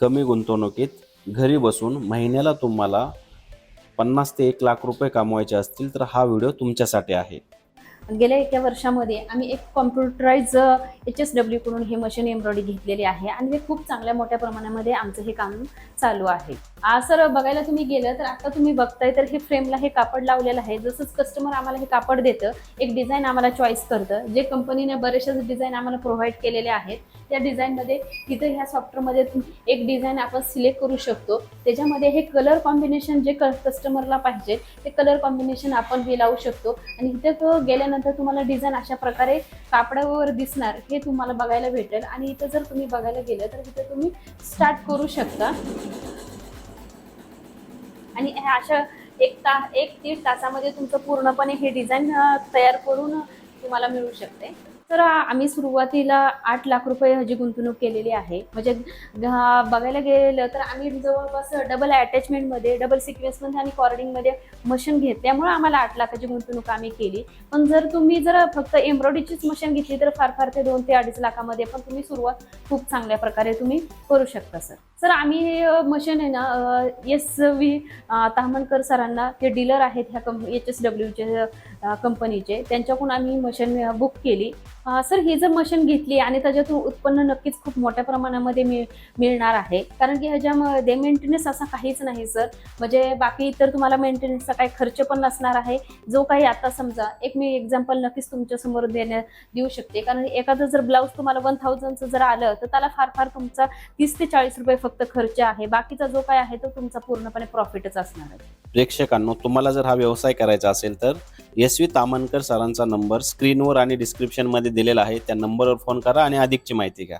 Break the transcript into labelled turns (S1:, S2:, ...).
S1: कमी गुंतवणुकीत घरी बसून महिन्याला तुम्हाला पन्नास ते एक लाख रुपये कमवायचे असतील तर हा व्हिडिओ तुमच्यासाठी आहे.
S2: गेल्या एका वर्षामध्ये आम्ही एक कॉम्प्युटराईज एच एस डब्ल्यूकडून हे मशीन एम्ब्रॉयडरी घेतलेली आहे आणि हे खूप चांगल्या मोठ्या प्रमाणामध्ये आमचं हे काम चालू आहे. सर बघायला तुम्ही गेलं तर आता तुम्ही बघताय तर हे फ्रेमला हे कापड लावलेलं आहे. जसंच कस्टमर आम्हाला हे कापड देतं एक डिझाईन आम्हाला चॉईस करतं. जे कंपनीने बरेचसे डिझाईन आम्हाला प्रोव्हाइड केलेले आहेत त्या डिझाईनमध्ये तिथं ह्या सॉफ्टवेअरमध्ये एक डिझाईन आपण सिलेक्ट करू शकतो. त्याच्यामध्ये हे कलर कॉम्बिनेशन जे कस्टमरला पाहिजे ते कलर कॉम्बिनेशन आपण हे लावू शकतो. आणि इथं तो गेल्यानंतर तुम्हाला डिझाईन अशा प्रकारे कापडावर दिसणार. हे तुम्हाला बघायला भेटेल. आणि इथं जर तुम्ही बघायला गेलं तर इथं तुम्ही स्टार्ट करू शकता. आणि अशा एक ता एक दीड तासामध्ये तुमचं पूर्णपणे हे डिझाईन तयार करून तुम्हाला मिळू शकते. तर आम्ही सुरुवातीला आठ लाख रुपये ह्याची गुंतवणूक केलेली आहे. म्हणजे बघायला गेलं तर आम्ही जवळपास डबल अटॅचमेंटमध्ये डबल सिक्वेन्समध्ये आणि कॉर्डिंगमध्ये मशीन घेतल्यामुळे आम्हाला आठ लाखाची गुंतवणूक आम्ही केली. पण जर तुम्ही जर फक्त एम्ब्रॉयडरीचीच मशीन घेतली तर फार फार ते दोन ते अडीच लाखामध्ये पण तुम्ही सुरुवात खूप चांगल्या प्रकारे तुम्ही करू शकता सर सर आम्ही मशीन आहे ना एस व्ही ताहमनकर सरांना ते डीलर आहेत ह्या कंप एच एस डब्ल्यूचे कंपनीचे त्यांच्याकडून आम्ही मशीन बुक केली. सर ही जर मशीन घेतली आणि त्याच्यातून उत्पन्न नक्कीच खूप मोठ्या प्रमाणामध्ये मिळ मिळणार आहे. कारण की ह्याच्यामध्ये मेंटेनन्स असा काहीच नाही सर. म्हणजे बाकी इतर तुम्हाला मेंटेनन्सचा काही खर्च पण नसणार आहे. जो काही आता समजा एक मी एक्झाम्पल नक्कीच तुमच्यासमोर देण्या देऊ शकते. कारण एखादं जर ब्लाऊज तुम्हाला वन थाउजंडचं जर आलं तर त्याला फार फार तुमचा तीस ते चाळीस रुपये फक्त खर्च आहे बाकीचा जो काय आहे तो तुमचा पूर्णपणे प्रॉफिटच असणार आहे.
S1: प्रेक्षकांनो तुम्हाला जर हा व्यवसाय करायचा असेल तर एस व्ही तामनकर सरांचा नंबर स्क्रीनवर आणि डिस्क्रिप्शनमध्ये दिलेला आहे. त्या नंबरवर फोन करा आणि अधिकची माहिती घ्या.